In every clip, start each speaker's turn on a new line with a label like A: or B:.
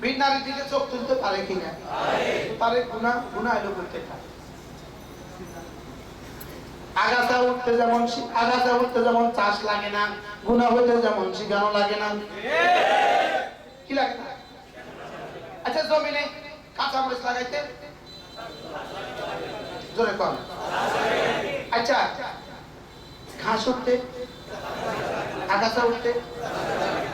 A: ভিন নারীর চোখ তুলতে পারে কিনা? পারে গুণা করতে আগাছা উঠতে যেমন আগাছা উঠতে যেমন চাষ লাগে না, গুণা হইতে যেমন শিখানো লাগে না। কি লাগে? আচ্ছা জমিনে কাঁচা মরিচ লাগাইতে? কম আচ্ছা ঘাস উঠতে? আগাছা উঠতে?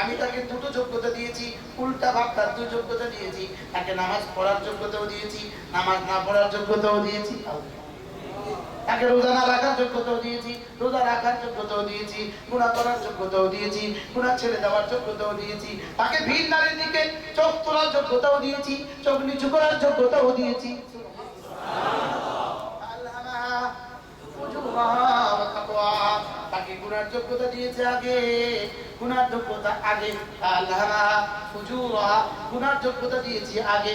A: আমি তাকে দুটো যোগ্যতা দিয়েছি, উল্টা ভাব তার দুটো যোগ্যতা দিয়েছি। তাকে নামাজ পড়ার যোগ্যতাও দিয়েছি, নামাজ না পড়ার যোগ্যতাও দিয়েছি। তাকে রোজা না রাখার যোগ্যতাও দিয়েছি, রোজা রাখার যোগ্যতাও দিয়েছি গুণা করার যোগ্যতাও দিয়েছি গুণা ছেড়ে দেওয়ার যোগ্যতাও দিয়েছি। তাকে ভিন নারীর দিকে চোখ তোলার যোগ্যতাও দিয়েছি, চোখ নিচু করার যোগ্যতাও দিয়েছি। তাকওয়াহা। তাকে গুনার যোগ্যতা দিয়েছে আগে। গুনার যোগ্যতা আগে গুনার যোগ্যতা দিয়েছি আগে।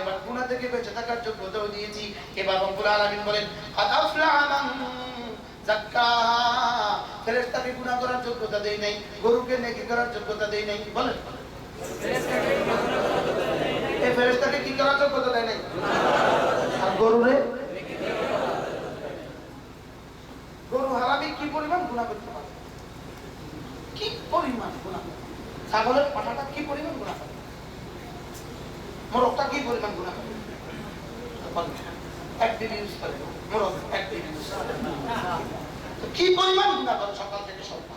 A: এবার গুনাহ থেকে বেঁচে থাকার যোগ্যতাও দিয়েছি। এবার রব্বুল আলামিন বলেন আফলাহা মান ফেরেশতাকে গুনাহ করার যোগ্যতা দেই নাই গরুকে নেকি করার যোগ্যতা দেই নাই। বলেন। ফেরেশতাকে কি করার যোগ্যতা দেয় নাই? আর গরুরে গরু হারামি কি পরিমাণ গুণা করতে পারে কি পরিমাণ? ছাগলের পাঠাটা কি পরিমাণ কি পরিমাণ একদিন ইউজ করে একদিন ইউজ করে কি পরিমাণ গুণা করে সকাল থেকে সন্ধ্যা?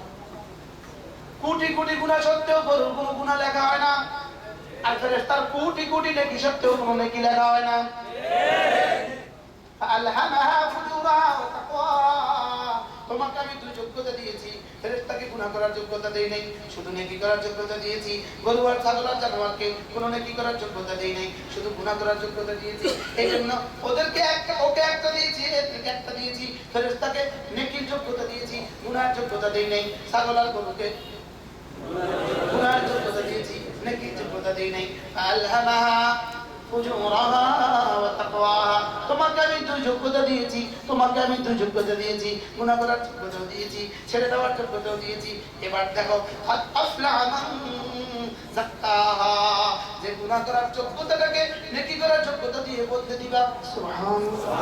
A: কোটি কোটি গুণা সত্ত্বেও গরুর কোনো গুণা লেখা হয় না। আর ফেরেশতার কোটি কোটি নেকি সত্ত্বেও কোনো নেকি লেখা হয় না। তাকওয়াহা। তোমাকে আমি দুই যোগ্যতা দিয়েছি। গুনাহ করার যোগ্যতা দেই নাই, শুধু নেকি করার যোগ্যতা দিয়েছি। গরু আর ছাগল আর জানোয়ারকে কোনো নেকি করার যোগ্যতা দেই নাই, শুধু গুনাহ করার যোগ্যতা দিয়েছি। এই জন্য ওদেরকে একটা, ওকে একটা দিয়েছি, এদেরকে একটা দিয়েছি, ফেরেশতাকে নেকির যোগ্যতা দিয়েছি গুনার যোগ্যতা দেই নাই ছাগল আর গরুকে গুনার যোগ্যতা দিয়েছি, নেকির যোগ্যতা দেই নাই। আলহামাহা যোগ্যতা দিয়েছি, তোমাকে আমি যোগ্যতা দিয়েছি গুনাহ করার যোগ্যতাও দিয়েছি, ছেড়ে দেওয়ার দিয়েছি। এবার দেখো যাক্কাহা। যে গুনাহ করার যোগ্যতাটাকে নেকি করার যোগ্যতা দিয়ে বদলে দিবা সুবহানাল্লাহ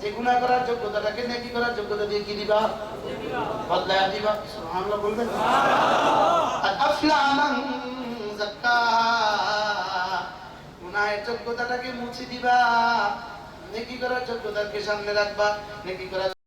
A: যে গুনাহ করার যোগ্যতাটাকে নেকি করার যোগ্যতা দিয়ে কি দিবা? বদলায়া দিবা, সুবহানাল্লাহ বলবেন গুনাহের যোগ্যতাটাকে মুছে দিবা। নেকি করার যোগ্যতাকে সামনে রাখবা নেকি করার